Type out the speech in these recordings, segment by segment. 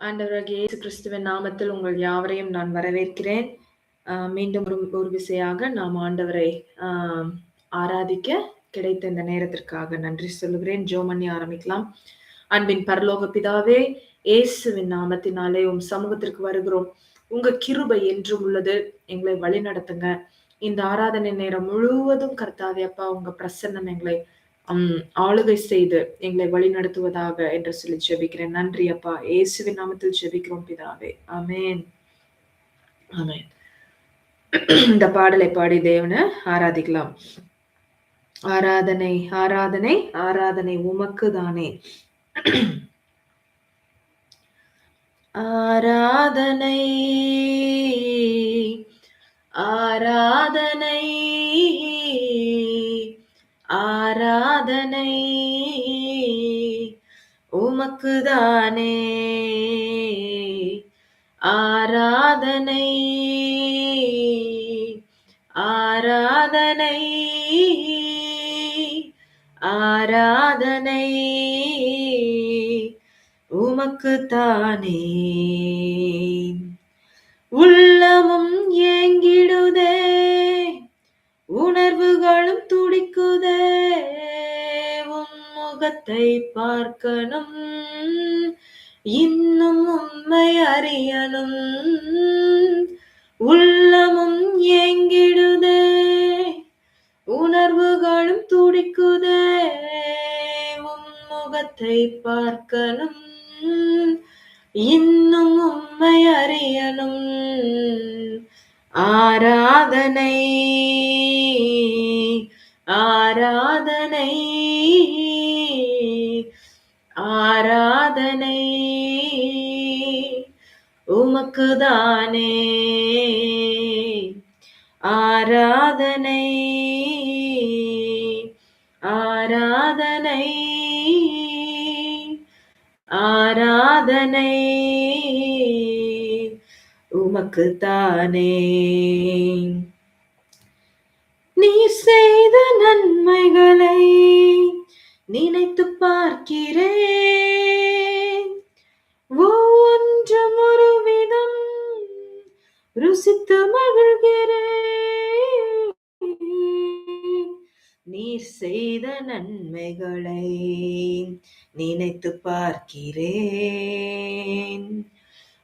ஆண்டவராகிய இயேசு கிறிஸ்துவின் நாமத்தில் உங்கள் யாவரையும் நான் வரவேற்கிறேன். மீண்டும் ஒரு ஒரு விசையாக நாம் ஆண்டவரை ஆராதிக்க கிடைத்த இந்த நேரத்திற்காக நன்றி சொல்லுகிறேன். ஜெபம் ஆரம்பிக்கலாம். அன்பின் பரலோக பிதாவே, இயேசுவின் நாமத்தினாலே உம் சமூகத்திற்கு வருகிறோம். உங்க கிருபை என்றும் உள்ளது. எங்களை வழிநடத்துங்க. இந்த ஆராதனை நேரம் முழுவதும் கர்த்தாவே அப்பா உங்க பிரசன்னம் எங்களை ஆளுகை செய்து எங்களை வழிநடத்துவதாக என்று சொல்லி ஜெபிக்கிறேன். நன்றி அப்பா. இயேசுவின் நாமத்தில் ஜெபிக்கிறோம் பிதாவே. அமேன் அமேன் இந்த பாடலை பாடி தேவனை ஆராதிக்கலாம். ஆராதனை, ஆராதனை, ஆராதனை உமக்கு தானே. ஆராதனை, ஆராதனை, ஆராதனை. உமக்குதானே. ஆராதனை, ஆராதனை, ஆராதனை. உமக்குத்தானே உள்ளமும் ஏங்கிடுதே. உணர்வுகளும் துடிக்குதே. முகத்தை பார்க்கணும். இன்னும் உண்மை அறியணும். உள்ளமும் ஏங்கிடுதே. உணர்வுகளும் துடிக்குதே. உம் முகத்தை பார்க்கணும். இன்னும் உண்மை அறியணும். ஆராதனை உமக்கு தானே. ஆராதனை ஆராதனை ஆராதனை உமக்கு தானே. நீ செய்த நன்மைகளை நினைத்து பார்க்கிறேன். ருசித்து மகிழ்கிறேன். நீர் செய்த நன்மைகளை நினைத்து பார்க்கிறேன்.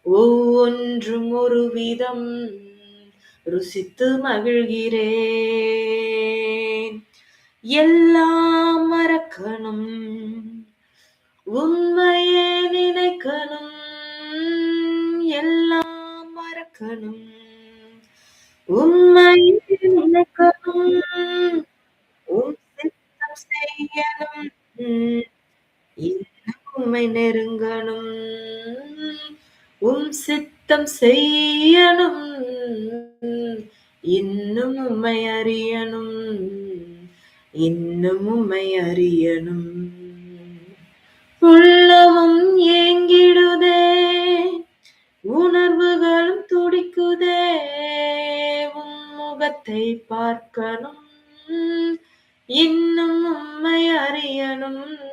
ஒவ்வொன்றும் ஒரு விதம் ருசித்து மகிழ்கிறேன். எல்லாம் மறக்கணும் உண்மையே நினைக்கணும். எல்லாம் மறக்கணும் உண்மையை நினைக்கணும் உன் சித்தம் செய்யணும். இன்னும் உம்மை நெருங்கணும். உம் சித்தம் செய்யணும். இன்னும் உம்மை அறியணும். இன்னும் உம்மை அறியணும். உள்ளமும் ஏங்கிடுதே. உணர்வுகளும் துடிக்குதே. உன் முகத்தை பார்க்கணும். இன்னும் உண்மை அறியணும்.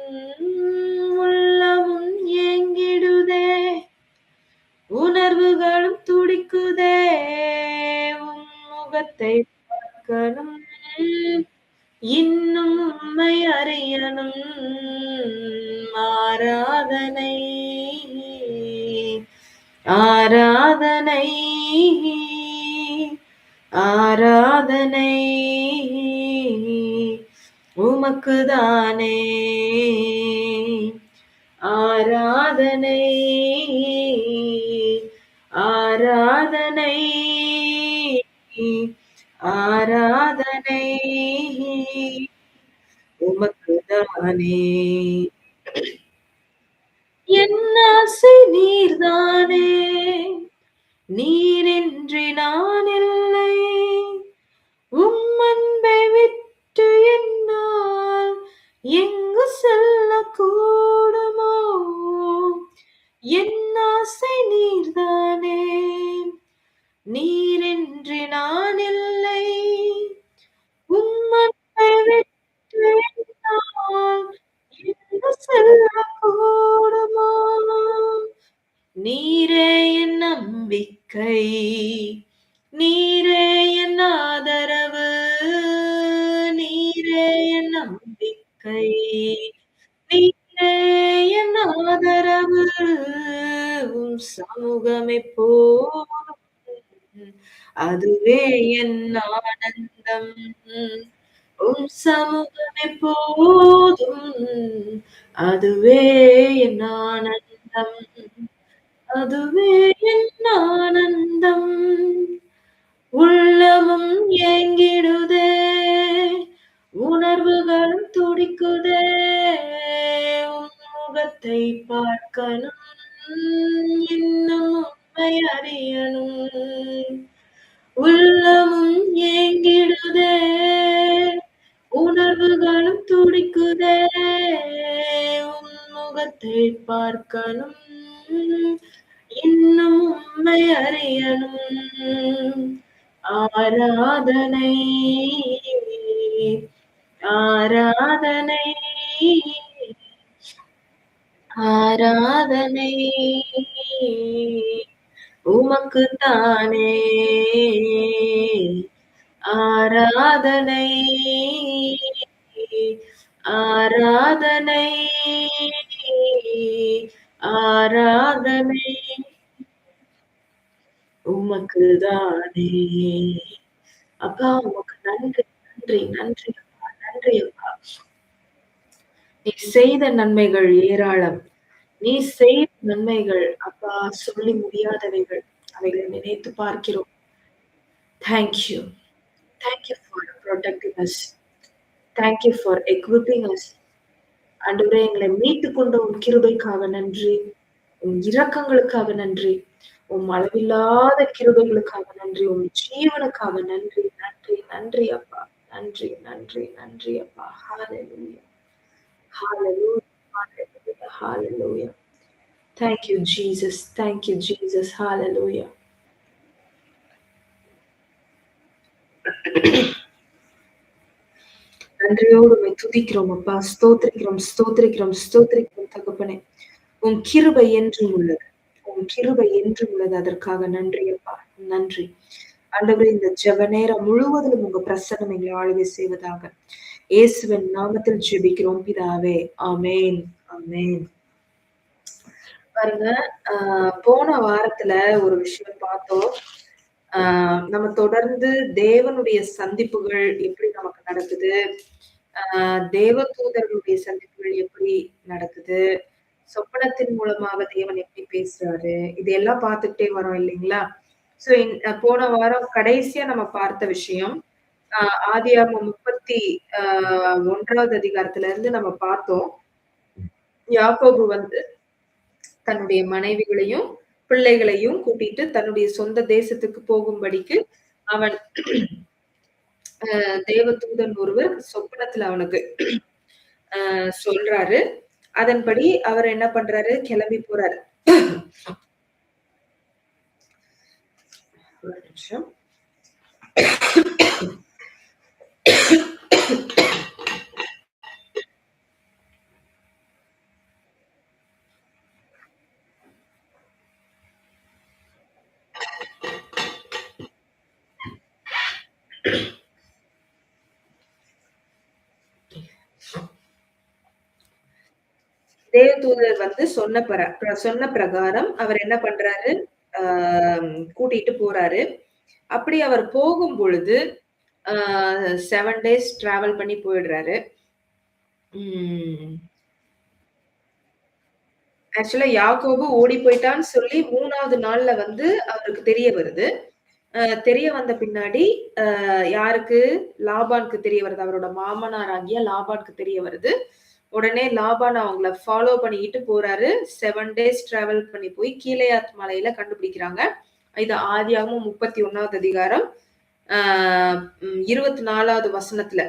நீர்தானே என் ஆசை நீர்தானே? நீரின்றி நான் ஆனந்தம். அதுவே என் ஆனந்தம். உள்ளமும் ஏங்கிடுதே. உணர்வுகளும் துடிக்குதே. முகத்தை பார்க்கணும். இன்னும் உண்மை அறியணும். உள்ளமும் ஏங்கிடுதே. உணர்வுகளும் துடிக்குதே. உன் முகத்தை பார்க்கணும். இன்னும் உண்மை அறியணும். ஆராதனை ஆராதனை ஆராதனை. உமக்கு தானே ஆராதனை ஆராதனை. ஆராதனை உமக்கு தானே அப்பா உமக்கு நன்றி நன்றி நன்றி அப்பா நன்றி அப்பா. நீ செய்த நன்மைகள் ஏராளம். நீ செய்த நன்மைகள் அப்பா சொல்லி முடியாதவைகள். அவைகளை நினைத்து பார்க்கிறோம். Thank you thank you for protecting us thank you for equipping us ஆண்டவரே எங்களை மீட்டு கொண்ட உன் கிருபைக்காக நன்றி. உன் இரக்கங்களுக்காக நன்றி. உன் அளவில்லாத கிருபைகளுக்காக நன்றி. உன் ஜீவனுக்காக நன்றி. நன்றி நன்றி அப்பா. நன்றி நன்றி நன்றி அப்பா. Hallelujah hallelujah hallelujah thank you Jesus thank you Jesus hallelujah thank you நன்றியோடு உண்மை துதிக்கிறோம் அப்பா. ஸ்தோத்திரிக்கிறோம் ஸ்தோத்திரிக்கிறோம் ஸ்தோத்திரிக்கிறோம் தகப்பனே. உன் கிருபை என்றும் உள்ளது. உன் கிருபை என்றும் உள்ளது அதற்காக நன்றி அப்பா. நன்றி. ஆண்டவரே இந்த ஜெப நேரம் முழுவதிலும் உங்க பிரசன்னம் எங்களை ஆளுகை செய்வதாக. இயேசுவின் நாமத்தில் ஜெபிக்கிறோம் பிதாவே. ஆமேன். ஆமேன். பாருங்க ஆஹ் போன வாரத்துல ஒரு விஷயம் பார்த்தோம். ஆஹ் நம்ம தொடர்ந்து தேவனுடைய சந்திப்புகள் எப்படி நமக்கு நடக்குது? தேவ தூதர்களுடைய சந்திப்புகள் எப்படி நடக்குது? சொப்பனத்தின் மூலமாக தேவன் எப்படி பேசுறாரு? இதையெல்லாம் பார்த்துட்டே வரோம் இல்லைங்களா? சோ போன வாரம் கடைசியா நம்ம பார்த்த விஷயம் ஆஹ் ஆதியாம முப்பத்தி ஆஹ் ஒன்றாவது அதிகாரத்துல இருந்து நம்ம பார்த்தோம். யாக்கோபு வந்து தன்னுடைய மனைவிகளையும் பிள்ளைகளையும் கூட்டிட்டு தன்னுடைய சொந்த தேசத்துக்கு போகும்படிக்கு அவன் தேவதூதன் ஒருவர் சொப்பனத்துல அவனுக்கு ஆஹ் சொல்றாரு. அதன்படி அவர் என்ன பண்றாரு? கிளம்பி போறாரு. ஒரு நிமிஷம். தேவதூதர் வந்து சொன்ன சொன்ன பிரகாரம் அவர் என்ன பண்றாரு? ஆஹ் கூட்டிட்டு போறாரு. அப்படி அவர் போகும் பொழுது செவன் டேஸ் டிராவல் பண்ணி போயிடுறாரு. ஆக்சுவலா யாக்கோபு ஓடி போயிட்டான்னு சொல்லி மூணாவது நாள்ல வந்து அவருக்கு தெரிய வருது. தெரிய வந்த பின்னாடி யாருக்கு? லாபானுக்கு தெரிய வருது. அவரோட மாமனார் ஆகிய லாபானுக்கு தெரிய வருது. உடனே லாபான் அவங்கள ஃபாலோ பண்ணிக்கிட்டு போறாரு. செவன் டேஸ் டிராவல் பண்ணி போய் கீழையாத் மலையில கண்டுபிடிக்கிறாங்க. இது ஆதியாகவும் முப்பத்தி ஒன்னாவது அதிகாரம் இருபத்தி நாலாவது வசனத்துல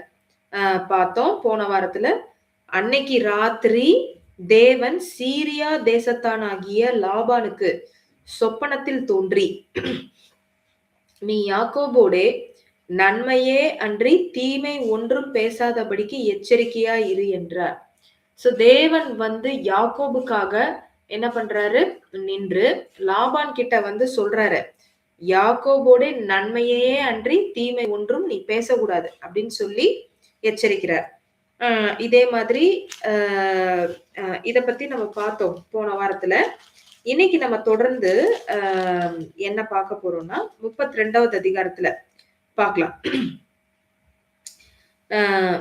பார்த்தோம். போன வாரத்துல அன்னைக்கு ராத்திரி தேவன் சீரியா தேசத்தானாகிய லாபானுக்கு சொப்பனத்தில் தோன்றி நீ யாக்கோபோடே நன்மையே அன்றி தீமை ஒன்றும் பேசாதபடிக்கு எச்சரிக்கையா இரு என்றார். சோ தேவன் வந்து யாக்கோபுக்காக என்ன பண்றாரு? நின்று லாபான் கிட்ட வந்து சொல்றாரு யாக்கோபோட நன்மையே அன்றி தீமை ஒன்றும் நீ பேசக்கூடாது அப்படின்னு சொல்லி எச்சரிக்கிறார். இதே மாதிரி இதை இத பத்தி நம்ம பார்த்தோம் போன வாரத்துல. இன்னைக்கு நம்ம தொடர்ந்து என்ன பார்க்க போறோம்னா முப்பத்தி ரெண்டாவது அதிகாரத்துல பார்க்கலாம்.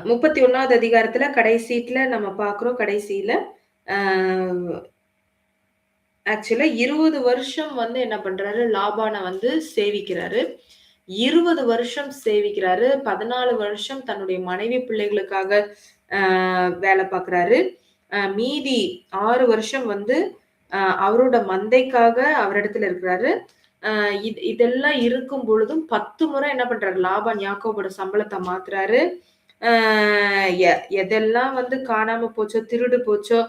முப்பத்தி ஒன்னாவது அதிகாரத்துல கடைசீட்ல நம்ம பார்க்கிறோம் கடைசியில. ஆக்சுவலா இருபது வருஷம் வந்து என்ன பண்றாரு? லாபானை வந்து சேவிக்கிறாரு. இருபது வருஷம் சேவிக்கிறாரு. பதினாலு வருஷம் தன்னுடைய மனைவி பிள்ளைகளுக்காக ஆஹ் வேலை பார்க்கறாரு. ஆஹ் மீதி ஆறு வருஷம் வந்து ஆஹ் அவரோட மந்தைக்காக அவரிடத்துல இருக்கிறாரு. ஆஹ் இது இதெல்லாம் இருக்கும் பொழுதும் பத்து முறை என்ன பண்றாரு? லாபான் யாக்கோபோட சம்பளத்தை மாத்துறாரு. எதெல்லாம் வந்து காணாம போச்சோ திருடு போச்சோ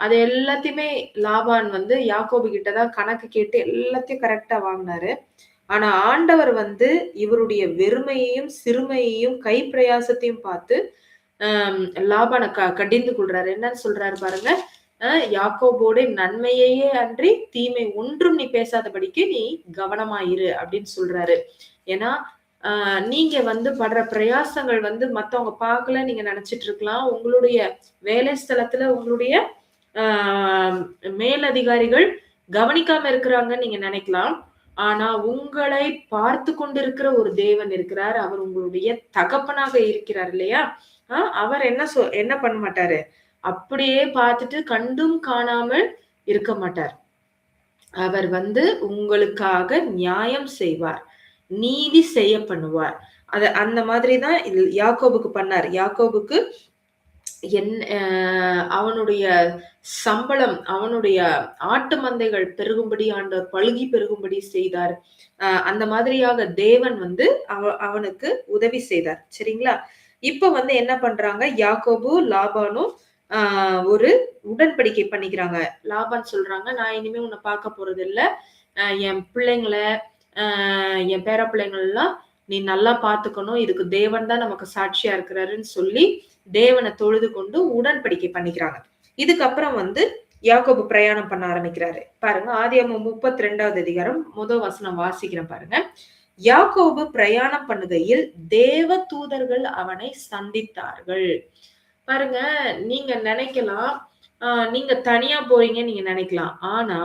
அது எல்லாத்தையுமே லாபான் வந்து யாக்கோபு கிட்ட தான் கணக்கு கேட்டு எல்லாத்தையும் கரெக்டா வாங்கினாரு. ஆனா ஆண்டவர் வந்து இவருடைய வெறுமையையும் சிறுமையையும் கை பிரயாசத்தையும் பார்த்து ஆஹ் லாபானை க கடிந்து கொள்றாரு. என்னன்னு சொல்றாரு பாருங்க. ஆஹ் யாக்கோபோட நன்மையையே அன்றி தீமை ஒன்றும் நீ பேசாதபடிக்கு நீ கவனமாயிரு அப்படின்னு சொல்றாரு. ஏன்னா நீங்க வந்து படுற பிரயாசங்கள் வந்து மத்தவங்க பார்க்கல நீங்க நினைச்சிட்டு இருக்கலாம். உங்களுடைய வேலை ஸ்தலத்துல உங்களுடைய மேலதிகாரிகள் கவனிக்காம இருக்கிறாங்கன்னு நீங்க நினைக்கலாம். ஆனா உங்களை பார்த்து கொண்டிருக்கிற ஒரு தேவன் இருக்கிறார். அவர் உங்களுடைய தகப்பனாக இருக்கிறார் இல்லையா? அவர் என்ன சொ என்ன பண்ண மாட்டாரு? அப்படியே பார்த்துட்டு கண்டும் காணாமல் இருக்க மாட்டார். அவர் வந்து உங்களுக்காக நியாயம் செய்வார். நீதி செய்ய பண்ணுவார் அது அந்த மாதிரி தான் யாக்கோபுக்கு பண்ணார். யாக்கோபுக்கு என் அவனுடைய சம்பளம் அவனுடைய ஆட்டு மந்தைகள் பெருகும்படி ஆண்டவர் பழுகி பெருகும்படி செய்தார். அந்த மாதிரியாக தேவன் வந்து அவ அவனுக்கு உதவி செய்தார். சரிங்களா? இப்ப வந்து என்ன பண்றாங்க? யாக்கோபு லாபானும் ஆஹ் ஒரு உடன்படிக்கை பண்ணிக்கிறாங்க. லாபான் சொல்றாங்க நான் இனிமே உன்னை பார்க்க போறது இல்லை என் பிள்ளைங்களை என் பேர பிள்ளைங்கள்லாம் நீ நல்லா பார்த்துக்கணும் இதுக்கு தேவன் தான் நமக்கு சாட்சியா இருக்கிறாருன்னு சொல்லி தேவனை தொழுது கொண்டு உடன்படிக்கை பண்ணிக்கிறாங்க. இதுக்கப்புறம் வந்து யாக்கோபு பிரயாணம் பண்ண ஆரம்பிக்கிறாரு. பாருங்க ஆதியம் முப்பத்தி ரெண்டாவது அதிகாரம் முதல் வசனம் வாசிக்கிறேன் பாருங்க. யாக்கோபு பிரயாணம் பண்ணுகையில் தேவ தூதர்கள் அவனை சந்தித்தார்கள். பாருங்க நீங்க நினைக்கலாம் நீங்க தனியா போறீங்க நீங்க நினைக்கலாம். ஆனா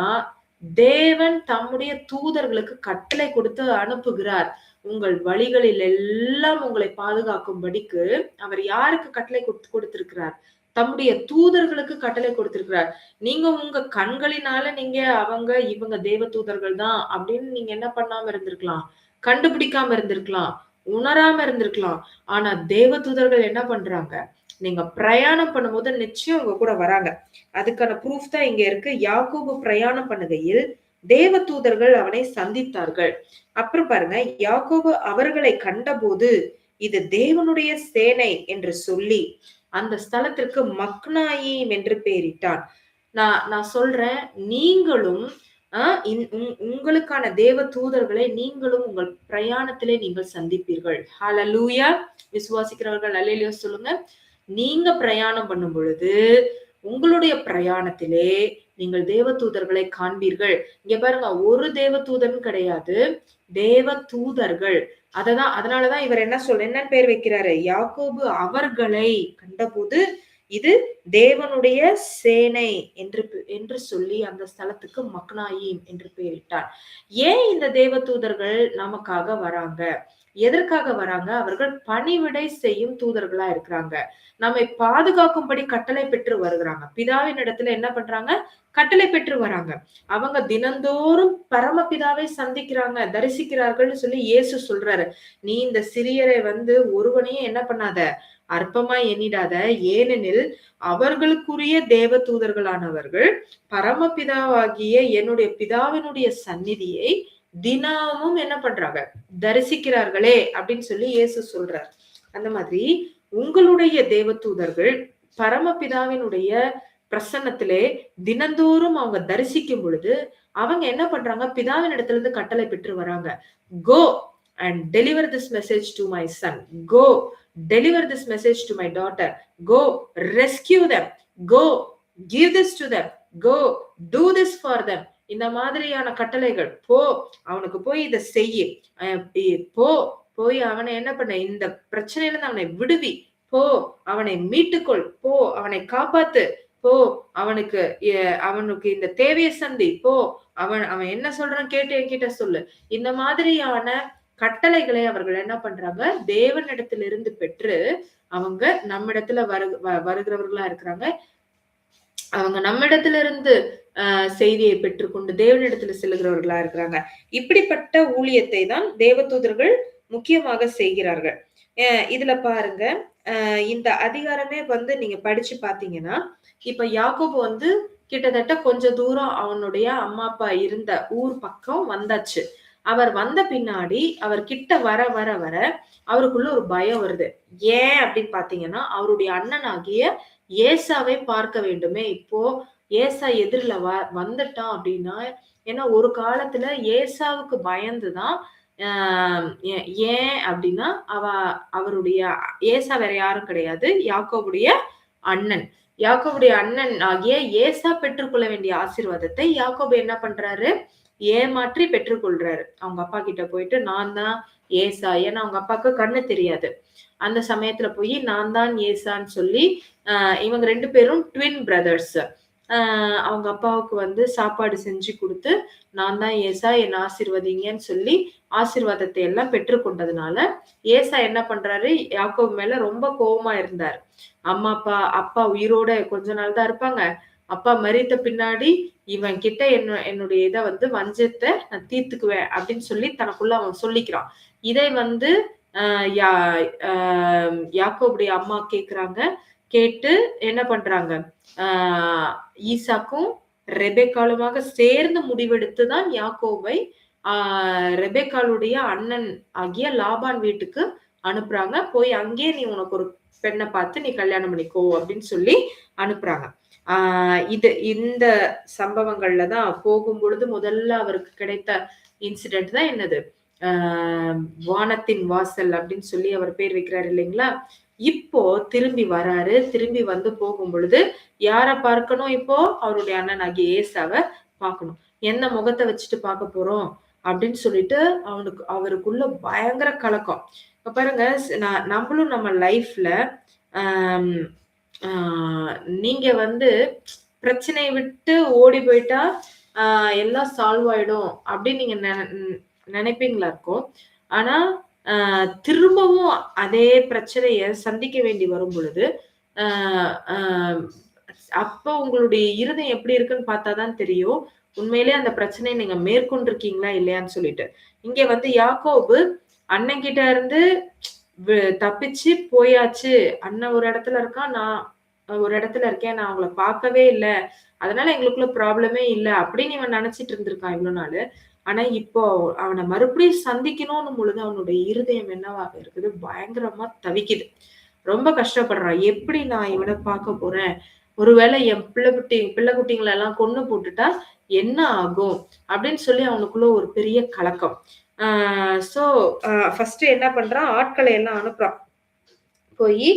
தேவன் தம்முடைய தூதர்களுக்கு கட்டளை கொடுத்து அனுப்புகிறார். உங்கள் வழிகளில் எல்லாம் உங்களை பாதுகாக்கும்படிக்கு அவர் யாருக்கு கட்டளை கொடுத்து கொடுத்திருக்கிறார்? தம்முடைய தூதர்களுக்கு கட்டளை கொடுத்திருக்கிறார். நீங்க உங்க கண்களினால நீங்க அவங்க இவங்க தேவ தூதர்கள் தான் அப்படின்னு நீங்க என்ன பண்ணாம இருந்திருக்கலாம்? கண்டுபிடிக்காம இருந்திருக்கலாம். உணராம இருந்திருக்கலாம். ஆனா தேவ தூதர்கள் என்ன பண்றாங்க? நீங்க பிரயாணம் பண்ணும்போது நிச்சயம் உங்க கூட வராங்க. அதுக்கான ப்ரூஃப் தான் இங்க இருக்கு. யாக்கோபு பிரயாணம் பண்ணுகையில் தேவ தூதர்கள் அவனை சந்தித்தார்கள். அப்புறம் பாருங்க யாக்கோபு அவர்களை கண்டபோது இது தேவனுடைய சேனை என்று சொல்லி அந்த ஸ்தலத்திற்கு மக்னாயீம் என்று பெயரிட்டான். நான் நான் சொல்றேன் நீங்களும் ஆஹ் உங்- உங்களுக்கான தேவ தூதர்களை நீங்களும் உங்கள் பிரயாணத்திலே நீங்கள் சந்திப்பீர்கள். ஹalleluya விசுவாசிக்கிறவர்கள் அல்லையிலோ சொல்லுங்க. நீங்க பிரயாணம் பண்ணும் பொழுது உங்களுடைய பிரயாணத்திலே நீங்கள் தேவ தூதர்களை காண்பீர்கள். இங்க பாருங்க ஒரு தேவ தூதன் கிடையாது தேவ தூதர்கள். அததான் அதனாலதான் இவர் என்ன சொல் என்னன்னு பேர் வைக்கிறாரு? யாக்கோபு அவர்களை கண்டபோது இது தேவனுடைய சேனை என்று என்று சொல்லி அந்த ஸ்தலத்துக்கு மக்னாயீம் என்று பெயரிட்டார். ஏன் இந்த தேவ தூதர்கள் நமக்காக வராங்க? எதற்காக வராங்க? அவர்கள் பணிவிடை செய்யும் தூதர்களா இருக்கிறாங்க. நம்மை பாதுகாக்கும்படி கட்டளை பெற்று வருகிறாங்க. பிதாவின் இடத்துல என்ன பண்றாங்க? கட்டளை பெற்று வராங்க. அவங்க தினந்தோறும் பரமபிதாவை சந்திக்கிறாங்க தரிசிக்கிறார்கள்னு சொல்லி இயேசு சொல்றாரு. நீ இந்த சிறியரை வந்து ஒருவனையும் என்ன பண்ணாத? அற்பமா எண்ணிடாத. ஏனெனில் அவர்களுக்குரிய தேவ தூதர்களானவர்கள் பரமபிதாவாகிய என்னுடைய பிதாவினுடைய சந்நிதியை தினமும் என்ன பண்றாங்க? தரிசிக்கிறார்களே அப்படின்னு சொல்லி இயேசு சொல்றார். அந்த மாதிரி உங்களுடைய தேவதூதர்கள் பரமபிதாவினுடைய பிரசன்னத்திலே தினந்தோறும் அவங்க தரிசிக்கும் பொழுது அவங்க என்ன பண்றாங்க? பிதாவின் இடத்துல இருந்து கட்டளை பெற்று வராங்க. Go and deliver this message to my son go deliver this message to my daughter go rescue them go give this to them. Go do this for them இந்த மாதிரியான கட்டளைகள் போ அவனுக்கு போய் இதை செய்யு. போ போய் அவனை என்ன பண்ண இந்த பிரச்சனையில அவனை விடுவி. போ அவனை மீட்டுக்கொள். போ அவனை காப்பாத்து. போ அவனுக்கு அவனுக்கு இந்த தேவையை சந்தி. போ அவன் அவன் என்ன சொல்றான் கேட்டு என்கிட்ட சொல்லு. இந்த மாதிரியான கட்டளைகளை அவர்கள் என்ன பண்றாங்க தேவனிடத்திலிருந்து பெற்று அவங்க நம்மிடத்துல வரு வருகிறவர்களா இருக்கிறாங்க. அவங்க நம்மிடத்துல இருந்து செய்தியை பெற்றுக்கொண்டு தேவனிடத்துல செல்லுகிறவர்களா இருக்கிறாங்க. இப்படிப்பட்ட ஊழியத்தை தான் தேவதூதர்கள் முக்கியமாக செய்கிறார்கள். இதுல பாருங்க. இந்த அதிகாரமே வந்து நீங்க படிச்சு பாத்தீங்கன்னா இப்ப யாக்கோபு வந்து கிட்டத்தட்ட கொஞ்ச தூரம் அவனுடைய அம்மா அப்பா இருந்த ஊர் பக்கம் வந்தாச்சு. அவர் வந்த பின்னாடி அவர் கிட்ட வர வர வர அவருக்குள்ள ஒரு பயம் வருது. ஏன் அப்படின்னு பாத்தீங்கன்னா அவருடைய அண்ணனாகிய ஏசாவை பார்க்க வேண்டுமே. இப்போ ஏசா எதிரில் வ வந்துட்டான் அப்படின்னா ஏன்னா ஒரு காலத்துல ஏசாவுக்கு பயந்துதான் ஏன் அப்படின்னா அவ அவருடைய ஏசா வேற யாரும் கிடையாது யாக்கோவுடைய அண்ணன். யாக்கோவுடைய அண்ணன் ஆகிய ஏசா பெற்றுக்கொள்ள வேண்டிய ஆசீர்வாதத்தை யாக்கோபு என்ன பண்றாரு? ஏமாற்றி பெற்றுக்கொள்றாரு. அவங்க அப்பா கிட்ட போயிட்டு நான் தான் ஏசா. ஏன்னா அவங்க அப்பாவுக்கு கண்ணு தெரியாது. அந்த சமயத்துல போய் நான் தான் ஏசான்னு சொல்லி இவங்க ரெண்டு பேரும் ட்வின் பிரதர்ஸ் அவங்க அப்பாவுக்கு வந்து சாப்பாடு செஞ்சு கொடுத்து நான் தான் ஏசா என்னை ஆசிர்வதிங்கன்னு சொல்லி ஆசிர்வாதத்தை எல்லாம் பெற்றுக்கொண்டதுனால ஏசா என்ன பண்றாரு? யாக்கோப் மேல ரொம்ப கோபமா இருந்தார். அம்மா அப்பா அப்பா உயிரோட கொஞ்ச நாள் தான் இருப்பாங்க. அப்பா மறித்த பின்னாடி இவன் கிட்ட என்ன என்னுடைய இதை வந்து வஞ்சத்தை நான் தீர்த்துக்குவேன் அப்படின்னு சொல்லி தனக்குள்ள அவன் சொல்லிக்கிறான். இதை வந்து ஆஹ் யா யாக்கோபுடைய அம்மா கேக்குறாங்க. கேட்டு என்ன பண்றாங்க? ஆஹ் ஈசாக்கும் ரெபேக்காலுமாக சேர்ந்து முடிவெடுத்து தான் யாக்கோவை ஆஹ் ரெபேக்காலுடைய அண்ணன் ஆகிய லாபான் வீட்டுக்கு அனுப்புறாங்க. போய் அங்கேயே நீ உனக்கு ஒரு பெண்ணை பார்த்து நீ கல்யாணம் பண்ணிக்கோ அப்படின்னு சொல்லி அனுப்புறாங்க. ஆஹ் இது இந்த சம்பவங்கள்ல தான் போகும் பொழுது முதல்ல அவருக்கு கிடைத்த இன்சிடென்ட் தான் என்னது? ஆஹ் வானத்தின் வாசல் அப்படின்னு சொல்லி அவர் பேர் வைக்கிறாரு இல்லைங்களா? இப்போ திரும்பி வராரு. திரும்பி வந்து போகும் பொழுது யார பார்க்கணும் இப்போ? அவருடைய அண்ணனாகிய ஏசாவை பார்க்கணும். என்ன முகத்தை வச்சுட்டு பார்க்க போறோம்? அப்படின்னு சொல்லிட்டு அவனுக்கு அவருக்குள்ள பயங்கர கலக்கம். இப்ப பாருங்க நம்மளும் நம்ம லைஃப்ல நீங்க வந்து பிரச்சனையை விட்டு ஓடி போயிட்டா எல்லாம் சால்வ் ஆயிடும் அப்படின்னு நீங்க நினைப்பீங்களா இருக்கும்? ஆனா திரும்பவும் அதே பிரச்சனைய சந்திக்க வேண்டி வரும் பொழுது அப்ப உங்களுடைய இருதயம் எப்படி இருக்குன்னு பார்த்தாதான் தெரியும். உண்மையிலே அந்த பிரச்சனையை நீங்க மேற்கொண்டிருக்கீங்களா இல்லையான்னு சொல்லிட்டு. இங்க வந்து யாக்கோபு அண்ணன் கிட்ட இருந்து தப்பிச்சு போயாச்சு. அண்ணன் ஒரு இடத்துல இருக்கான் நான் ஒரு இடத்துல இருக்கேன் நான் அவங்கள பார்க்கவே இல்லை. அதனால எங்களுக்குள்ள ப்ராப்ளமே இல்லை அப்படின்னு இவன் நினைச்சிட்டு இருந்திருக்கான் இவ்வளவு நாள். ஆனா இப்போ அவனை மறுபடியும் சந்திக்கணும்னு பொழுது அவனுடைய இருதயம் என்னவாக இருக்குது? பயங்கரமா தவிக்குது. ரொம்ப கஷ்டப்படுறான். எப்படி நான் இவனை பார்க்க போறேன்? ஒருவேளை என் பிள்ளை குட்டி பிள்ளை குட்டிங்களை எல்லாம் கொண்டு போட்டுட்டா என்ன ஆகும்? அப்படின்னு சொல்லி அவனுக்குள்ள ஒரு பெரிய கலக்கம். ஆஹ் சோ ஃபர்ஸ்ட் என்ன பண்றான்? ஆட்களை எல்லாம் அனுப்புறான். போய்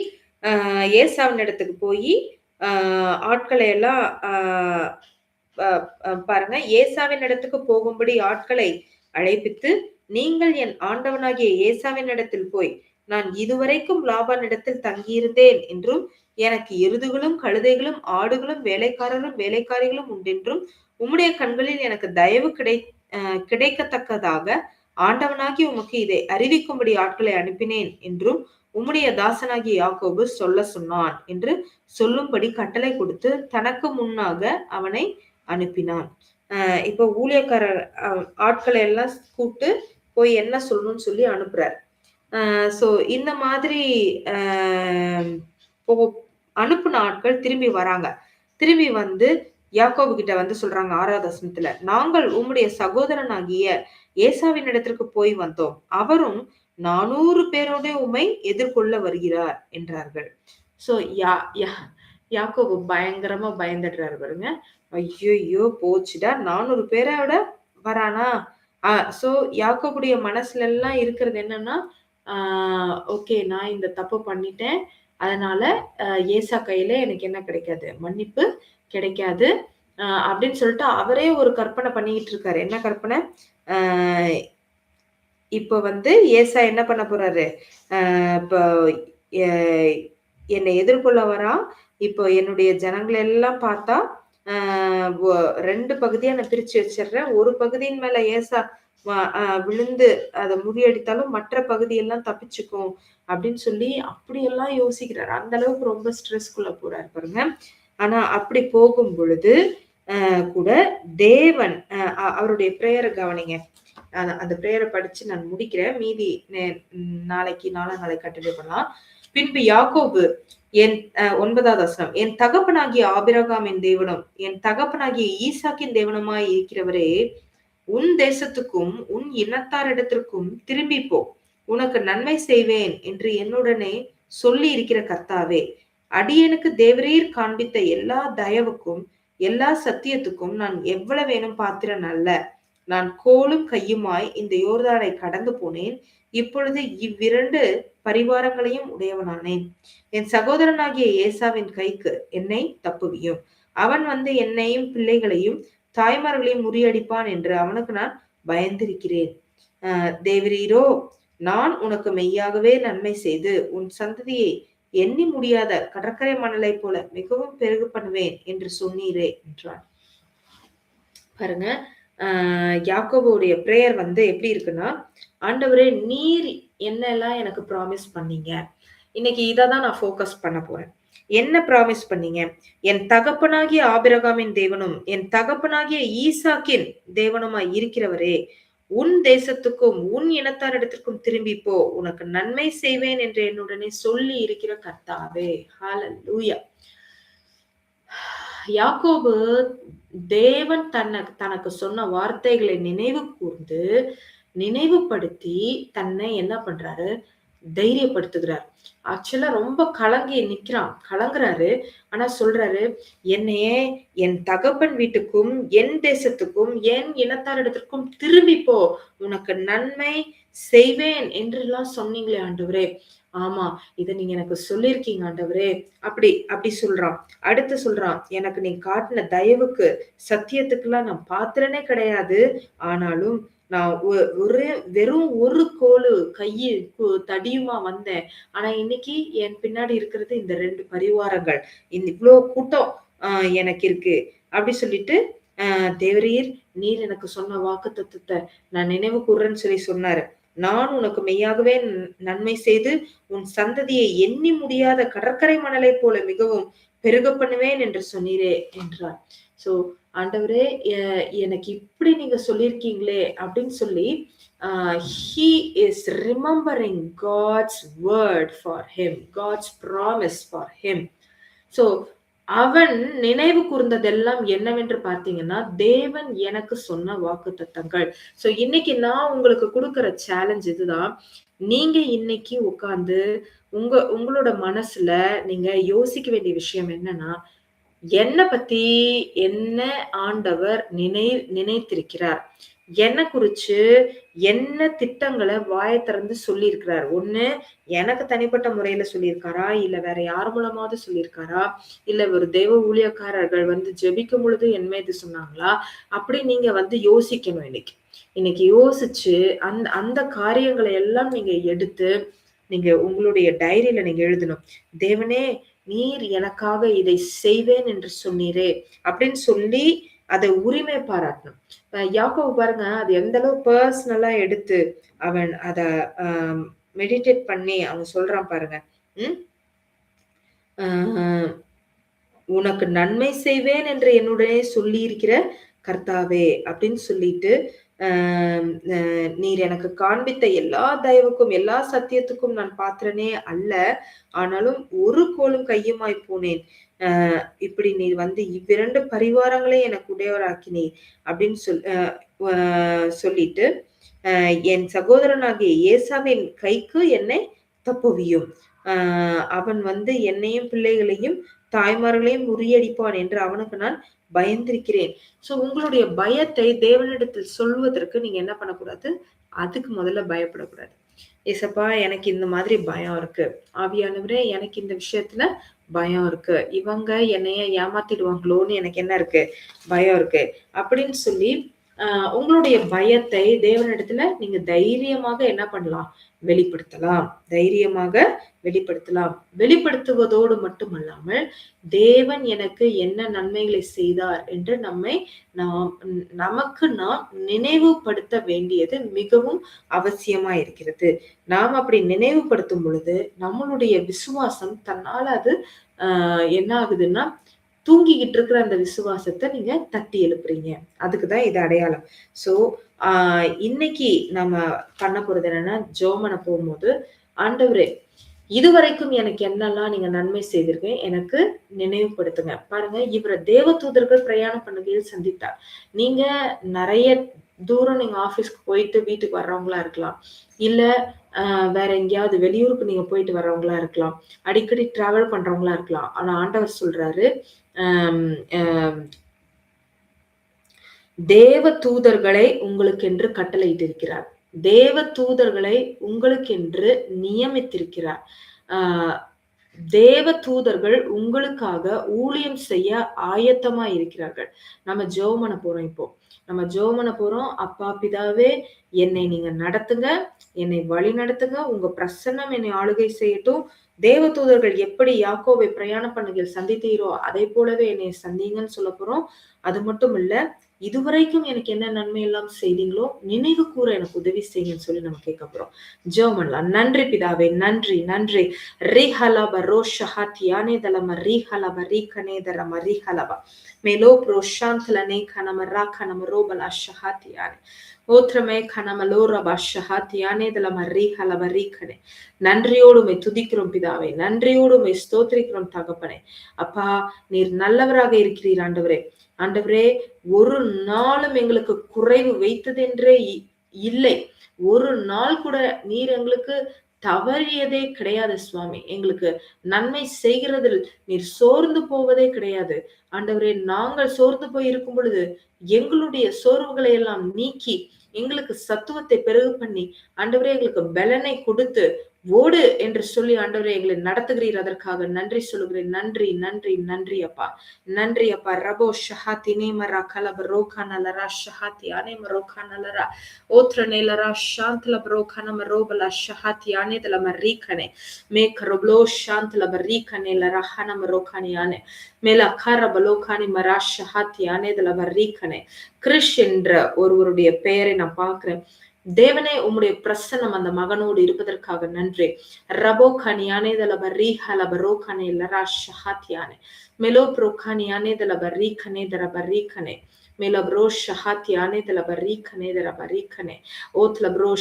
ஆஹ் ஏசாவின் இடத்துக்கு போய் ஆஹ் ஆட்களை எல்லாம் ஆஹ் பாருங்க. ஏசாவின் இடத்துக்கு போகும்படி ஆட்களை அழைப்பித்து நீங்கள் என் ஆண்டவனாகிய ஏசாவின் இடத்தில் போய் நான் இதுவரைக்கும் லாபான் இடத்தில் தங்கியிருந்தேன் என்றும் எனக்கு எருதுகளும் கழுதைகளும் ஆடுகளும் வேலைக்காரரும் வேலைக்காரிகளும் உண்டென்றும் உம்முடைய கண்களில் எனக்கு தயவு கிடை கிடைக்கத்தக்கதாக ஆண்டவனாகி உமக்கு இதை அறிவிக்கும்படி ஆட்களை அனுப்பினேன் என்றும் உம்முடைய தாசனாகிய யாக்கோபு சொல்ல சொன்னான் என்று சொல்லும்படி கட்டளை கொடுத்து தனக்கு முன்னாக அவனை அனுப்பினான். இப்போ ஊழியக்காரர் ஆட்களை எல்லாம் கூப்பிட்டு போய் என்ன சொல்லணும்னு சொல்லி அனுப்புறார். ஸோ இந்த மாதிரி அனுப்புன ஆட்கள் திரும்பி வராங்க. திரும்பி வந்து யாக்கோபு கிட்ட வந்து சொல்றாங்க ஆறாவது நாங்கள் உம்முடைய சகோதரனாகிய ஏசாவின் இடத்திற்கு போய் வந்தோம். அவரும் நானூறு பேரோட உமை எதிர்கொள்ள வருகிறார் என்றார்கள். சோ யா யாக்கோபு பயங்கரமா பயந்துடுறாரு பாருங்க. ஐயோ போச்சுடா. நானூறு பேரோட வரானா? ஆஹ் சோ யாக்கோபுடைய மனசுல எல்லாம் இருக்கிறது என்னன்னா ஆஹ் ஓகே நான் இந்த தப்பு பண்ணிட்டேன். அதனால ஏசா கையில எனக்கு என்ன கிடைக்காது? மன்னிப்பு கிடைக்காது. அப்படின்னு சொல்லிட்டு அவரே ஒரு கற்பனை பண்ணிக்கிட்டு இருக்காரு. என்ன கற்பனை? இப்போ வந்து ஏசா என்ன பண்ண போறாரு? இப்போ என்னை எதிர்கொள்ள வரா இப்போ என்னுடைய ஜனங்களை எல்லாம் பார்த்தா ரெண்டு பகுதியா நான் பிரிச்சு வச்சிடுறேன். ஒரு பகுதியின் மேல ஏசா விழுந்து அதை முறியடித்தாலும் மற்ற பகுதியெல்லாம் தப்பிச்சுக்கும் அப்படின்னு சொல்லி அப்படியெல்லாம் யோசிக்கிறார். அந்த அளவுக்கு ரொம்ப ஸ்ட்ரெஸ்க்குள்ள போறாரு பாருங்க. ஆனா அப்படி போகும் பொழுது கூட தேவன் அவருடைய பிரேயரை கவனிங்க. அந்த பிரேயரை படிச்சு நான் முடிக்கிறேன். மீதி நாளைக்கு நாளா நாளை கண்டினியூ பண்ணலாம். பின்பு யாக்கோபு என் ஒன்பதாவது வசனம் என் தகப்பனாகிய ஆபிரகாமின் தேவனம் என் தகப்பனாகிய ஈசாக்கின் தேவனமாய் இருக்கிறவரே உன் தேசத்துக்கும் உன் இனத்தாரிடத்திற்கும் திரும்பி போ. உனக்கு நன்மை செய்வேன் என்று என்னுடனே சொல்லி இருக்கிற கர்த்தாவே அடியனுக்கு தேவரீர் காண்பித்த எல்லா தயவுக்கும் எல்லா சத்தியத்துக்கும் நான் எவ்வளவு வேணும் பாத்திரன் அல்ல. நான் கோலும் கையுமாய் இந்த யோர்தானை கடந்து போனேன். இப்பொழுது இவ்விரண்டு பரிவாரங்களையும் உடையவனானேன் என் சகோதரனாகிய ஏசாவின் கைக்கு என்னை தப்புவியும் அவன் வந்து என்னையும் பிள்ளைகளையும் தாய்மார்களையும் முறியடிப்பான் என்று அவனுக்கு நான் பயந்திருக்கிறேன். ஆஹ் தேவரீரோ நான் உனக்கு மெய்யாகவே நன்மை செய்து உன் சந்ததியை எண்ணி முடியாத கடற்கரை மணலை போல மிகவும் பெருகு பண்ணுவேன் என்று சொன்னீரே என்றான். பாருங்க ஆஹ் யாக்கோபுடைய பிரேயர் வந்து எப்படி இருக்குன்னா ஆண்டவரே நீர் என்னெல்லாம் எனக்கு ப்ராமிஸ் பண்ணீங்க? இன்னைக்கு இதை தான் நான் ஃபோக்கஸ் பண்ண போறேன். என்ன ப்ராமிஸ் பண்ணீங்க? என் தகப்பனாகிய ஆபிரகாமின் தேவனும் என் தகப்பனாகிய ஈசாக்கின் தேவனுமா இருக்கிறவரே உன் தேசத்துக்கும் உன் இனத்தாரிடத்திற்கும் திரும்பி போ. உனக்கு நன்மை செய்வேன் என்று என்னுடனே சொல்லி இருக்கிற கர்த்தாவே. ஹாலூயா யாக்கோபு தேவன் தன்னை தனக்கு சொன்ன வார்த்தைகளை நினைவு கூர்ந்து நினைவுபடுத்தி தன்னை என்ன பண்றாரு? தைரியப்படுத்துகிறார். ஆக்சுவலா ரொம்ப கலங்கி நிக்கிறான். கலங்குறாரு. ஆனா சொல்றாரு என்னையே என் தகப்பன் வீட்டுக்கும் என் தேசத்துக்கும் என் இனத்தாரிடத்திற்கும் திரும்பி போ. உனக்கு நன்மை செய்வேன் என்றெல்லாம் சொன்னீங்களே ஆண்டவரே. ஆமா இத நீங்க எனக்கு சொல்லிருக்கீங்க ஆண்டவரே. அப்படி அப்படி சொல்றான். அடுத்து சொல்றான் எனக்கு நீ காட்டின தயவுக்கு சத்தியத்துக்கு எல்லாம் நான் பாத்திரனே கிடையாது. ஆனாலும் நான் ஒரு வெறும் ஒரு கோலு கையு தடியுமா வந்தேன். ஆனா இன்னைக்கு என் பின்னாடி இருக்கிறது இந்த ரெண்டு பரிவாரங்கள். இவ்வளோ கூட்டம் ஆஹ் எனக்கு இருக்கு. அப்படி சொல்லிட்டு ஆஹ் தேவரீர் நீர் எனக்கு சொன்ன வாக்கு தத்துவத்தை நான் நினைவு கூறுறேன்னு சொல்லி சொன்னாரு. நான் உனக்கு மெய்யாகவே நன்மை செய்து உன் சந்ததியை எண்ணி முடியாத கடற்கரை மணலை போல மிகவும் பெருக பண்ணுவேன் என்று சொன்னீரே என்றார் சோ ஆண்டவரே எனக்கு இப்படி நீங்க சொல்லியிருக்கீங்களே அப்படின்னு சொல்லி he is remembering God's word for him God's promise for him so அவன் நினைவு கூர்ந்ததெல்லாம் என்னவென்று பார்த்தீங்கன்னா தேவன் எனக்கு சொன்ன வாக்கு தத்தங்கள் ஸோ இன்னைக்கு நான் உங்களுக்கு கொடுக்குற சேலஞ்ச் இதுதான். நீங்க இன்னைக்கு உட்காந்து உங்க உங்களோட மனசுல நீங்க யோசிக்க வேண்டிய விஷயம் என்னன்னா என்ன பத்தி என்ன ஆண்டவர் நினை நினைத்திருக்கிறார்? என்ன குறிச்சு என்ன திட்டங்களை வாய திறந்து சொல்லியிருக்கிறார்? ஒண்ணு எனக்கு தனிப்பட்ட முறையில சொல்லியிருக்காரா? இல்ல வேற யார் மூலமாவது சொல்லியிருக்காரா? இல்ல ஒரு தெய்வ ஊழியக்காரர்கள் வந்து ஜெபிக்கும் பொழுது என்ன இது சொன்னாங்களா? அப்படி நீங்க வந்து யோசிக்கணும் இன்னைக்கு. இன்னைக்கு யோசிச்சு அந்த அந்த காரியங்களை எல்லாம் நீங்க எடுத்து நீங்க உங்களுடைய டைரியில நீங்க எழுதணும். தேவனே நீர் எனக்காக இதை செய்வேன் என்று சொன்னீரே அப்படின்னு சொல்லி அதை உரிமை பாராட்டணும். யாக்கோ பாருங்க அது எந்த அளவு பர்சனலா எடுத்து அவன் அத மெடிடேட் பண்ணி அவன் சொல்றான் பாருங்க. உம் உனக்கு நன்மை செய்வேன் என்று என்னுடனே சொல்லி இருக்கிற கர்த்தாவே அப்படின்னு சொல்லிட்டு நீர் எனக்கு காண்பித்த எல்லா தயவுக்கும் எல்லா சத்தியத்துக்கும் நான் பாத்திரனே அல்ல. ஆனாலும் ஒரு கோலும் கையுமாய் போனேன். ஆஹ் இப்படி நீர் வந்து இவ்விரண்டு பரிவாரங்களையும் எனக்கு உடையவராக்கினீர் அப்படின்னு சொல் சொல்லிட்டு என் சகோதரனாகிய ஏசாவின் கைக்கு என்னை தப்புவியும். ஆஹ் அவன் வந்து என்னையும் பிள்ளைகளையும் தாய்மார்களையும் முறியடிப்பான் என்று அவனுக்கு நான் பயந்திருக்கிறேன். சோ உங்களுடைய பயத்தை தேவனிடத்தில் சொல்வதற்கு நீங்க என்ன பண்ணக்கூடாது? அதுக்கு முதல்ல பயப்படக்கூடாது. ஏசப்பா எனக்கு இந்த மாதிரி பயம் இருக்கு. ஆவியானவரே எனக்கு இந்த விஷயத்துல பயம் இருக்கு. இவங்க என்னைய ஏமாத்திடுவாங்களோன்னு எனக்கு என்ன இருக்கு? பயம் இருக்கு. அப்படின்னு சொல்லி உங்களுடைய பயத்தை தேவனிடத்துல நீங்க தைரியமாக என்ன பண்ணலாம்? வெளிப்படுத்தலாம். தைரியமாக வெளிப்படுத்தலாம். வெளிப்படுத்துவதோடு மட்டுமல்லாமல் தேவன் எனக்கு என்ன நன்மைகளை செய்தார் என்று நம்மை நாம் நமக்கு நாம் நினைவுபடுத்த வேண்டியது மிகவும் அவசியமா இருக்கிறது. நாம் அப்படி நினைவுபடுத்தும் பொழுது நம்மளுடைய விசுவாசம் தன்னால் அது என்ன ஆகுதுன்னா தூங்கிக்கிட்டு இருக்கிற அந்த விசுவாசத்தை நீங்க தட்டி எழுப்புறீங்க. அதுக்குதான் இது அடையாளம். சோ ஆஹ் இன்னைக்கு நம்ம பண்ண போறது என்னன்னா ஜோமனை போகும்போது ஆண்டவரே இதுவரைக்கும் எனக்கு என்னெல்லாம் நீங்க நன்மை செய்திருக்கேன் எனக்கு நினைவுபடுத்துங்க. பாருங்க இவரை தேவ தூதர்கள் பிரயாணம் பண்ணுகையில் சந்தித்தார். நீங்க நிறைய தூரம் நீங்க ஆபீஸ்க்கு போயிட்டு வீட்டுக்கு வர்றவங்களா இருக்கலாம். இல்ல வேற எங்கேயாவது வெளியூருக்கு நீங்க போயிட்டு வர்றவங்களா இருக்கலாம். அடிக்கடி டிராவல் பண்றவங்களா இருக்கலாம். ஆனா ஆண்டவர் சொல்றாரு தேவ தூதர்களை உங்களுக்கென்று கட்டளையிட்டிருக்கிறார். தேவ தூதர்களை உங்களுக்கென்று நியமித்திருக்கிறார். ஆஹ் தேவ தூதர்கள் உங்களுக்காக ஊழியம் செய்ய ஆயத்தமா இருக்கிறார்கள். நம்ம ஜோமன போறோம் இப்போ. நம்ம ஜோமன போறோம். அப்பா பிதாவே என்னை நீங்க நடத்துங்க. என்னை வழி நடத்துங்க. உங்க பிரசன்னம் என்னை ஆளுகை செய்யட்டும். தேவ தூதர்கள் எப்படி யாக்கோவை பிரயாண பண்ணுகையில் சந்தித்தீரோ அதை போலவே என்னை சந்திங்கன்னு சொல்ல போறோம். அது மட்டும் இல்ல இதுவரைக்கும் எனக்கு என்ன நன்மை எல்லாம் செய்தீங்களோ நினைவு கூற எனக்கு உதவி செய்யுங்கன்னு சொல்லி நம்ம கேட்க போறோம். ஜோமன்லாம் நன்றி பிதாவே நன்றி நன்றி. ரீஹலப ரோஷஹா தியானே தலம ரீஹலப ரீகனே தரம ரீஹலப மேலோ ப்ரோஷாந்தலனே கனம ரா கனம ரோபல அஷஹா தியானே ஓத்ரமே கனமலோ ரப அஷஹா தியானே தலம ரீஹலப ரீகனே நன்றியோடுமை துதிக்கிறோம் பிதாவே நன்றியோடுமை ஸ்தோத்திரிக்கிறோம் தகப்பனே. அப்பா நீர் நல்லவராக இருக்கிறீர் ஆண்டவரே. ஆண்டவரே ஒரு நாளும் எங்களுக்கு குறைவு வைத்ததென்றே இல்லை. ஒரு நாள் கூட நீர் எங்களுக்கு தவறியதே கிடையாது சுவாமி. எங்களுக்கு நன்மை செய்கிறதில் நீர் சோர்ந்து போவதே கிடையாது. ஆண்டவரே நாங்கள் சோர்ந்து போய் இருக்கும் பொழுது எங்களுடைய சோர்வுகளை எல்லாம் நீக்கி எங்களுக்கு சத்துவத்தை பெருகு பண்ணி ஆண்டவரே எங்களுக்கு பலனை கொடுத்து ஓடு என்று சொல்லி ஆண்டவரே எங்களை நடத்துகிறீர். அதற்காக நன்றி சொல்லுகிறேன். நன்றி நன்றி நன்றி அப்பா. நன்றி அப்பா. ரபோ ஷஹாத்தி நேமரா கலப ரோகா நலரா ஷஹாத்தி அனேம ரோகா நலரா ஓத்ர நேலரா ஷாந்தல ரோகா நம ரோபலா ஷஹாத்தி ஆனே தலம ரீகனே மேக் ரபலோ ஷாந்தல ரீகனே லரஹா நம ரோகானி ஆனே மேல கரப லோகானி மரா ஷஹாத்தி ஆனே தலம ரீகனே கிறிஷ் என்ற ஒருவருடைய பெயரை நான் பார்க்கிறேன். தேவனே உம்முடைய பிரசனம் அந்த மகனோடு இருப்பதற்காக நன்றி. ரபோ கனியானே தலப ரீ ஹலப பரோ கனே லரா ஷஹாத்தியானே. மெலோ ப்ரோ கனியானே தல ரீ கனே தர ரீ கனே. மேலப்ரோ ஷஹாத்தி ஆனேதல பர்ரீக்கனே தல பர்ரீக்கனே ஓத்ல ப்ரோ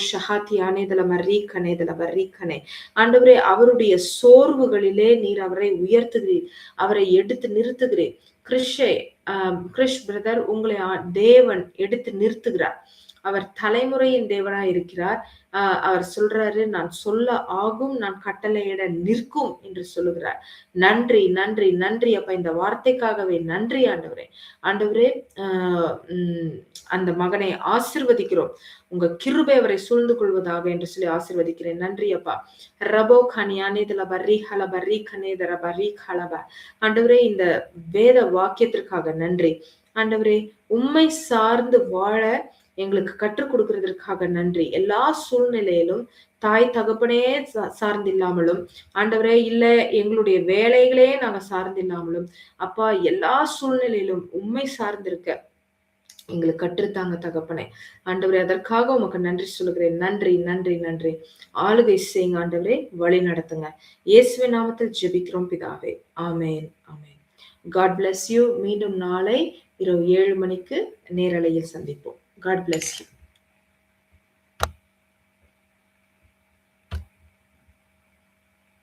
ரீ கனே தலப தல கனே. ஆண்டவரே அவருடைய சோர்வுகளிலே நீர் அவரை உயர்த்துகிறீர். அவரை எடுத்து நிறுத்துகிறீர். கிறிஷே கிறிஷ் பிரதர் உங்களை தேவன் எடுத்து நிறுத்துகிறார். அவர் தலைமுறையின் தேவனா இருக்கிறார் ஆஹ் அவர் சொல்றாரு நான் சொல்ல ஆகும் நான் கட்டளையிட நிற்கும் என்று சொல்லுகிறார். நன்றி நன்றி நன்றி அப்ப இந்த வார்த்தைக்காகவே நன்றி ஆண்டவரே. ஆண்டவரே ஆஹ் உம் அந்த மகனை ஆசிர்வதிக்கிறோம். உங்க கிருபை அவரை சூழ்ந்து கொள்வதாக என்று சொல்லி ஆசிர்வதிக்கிறேன். நன்றி அப்பா. ரபோ கனியானேதல பர்ரி ஹல பர்ரி கனேதர பர்ரி ஹலப ஆண்டவரே இந்த வேத வாக்கியத்திற்காக நன்றி. ஆண்டவரே உண்மை சார்ந்து வாழ எங்களுக்கு கற்றுக் கொடுக்கறதற்காக நன்றி. எல்லா சூழ்நிலையிலும் தாய் தகப்பனே சார்ந்தில்லாமலும் ஆண்டவரே இல்ல எங்களுடைய வேலைகளே நாங்க சார்ந்தில்லாமலும் அப்பா எல்லா சூழ்நிலையிலும் உண்மை சார்ந்திருக்க எங்களுக்கு கற்றுத்தாங்க தகப்பனே. ஆண்டவரே அதற்காக உமக்கு நன்றி சொல்லுகிறேன். நன்றி நன்றி நன்றி. ஆளுகை செய்யுங்க ஆண்டவரே வழி நடத்துங்க. இயேசுவின் நாமத்தில் ஜெபிக்கிறோம் பிதாவே. ஆமேன் ஆமேன். காட் பிளஸ் யூ மீண்டும் நாளை இரவு ஏழு மணிக்கு நேரலையில் சந்திப்போம். God bless you.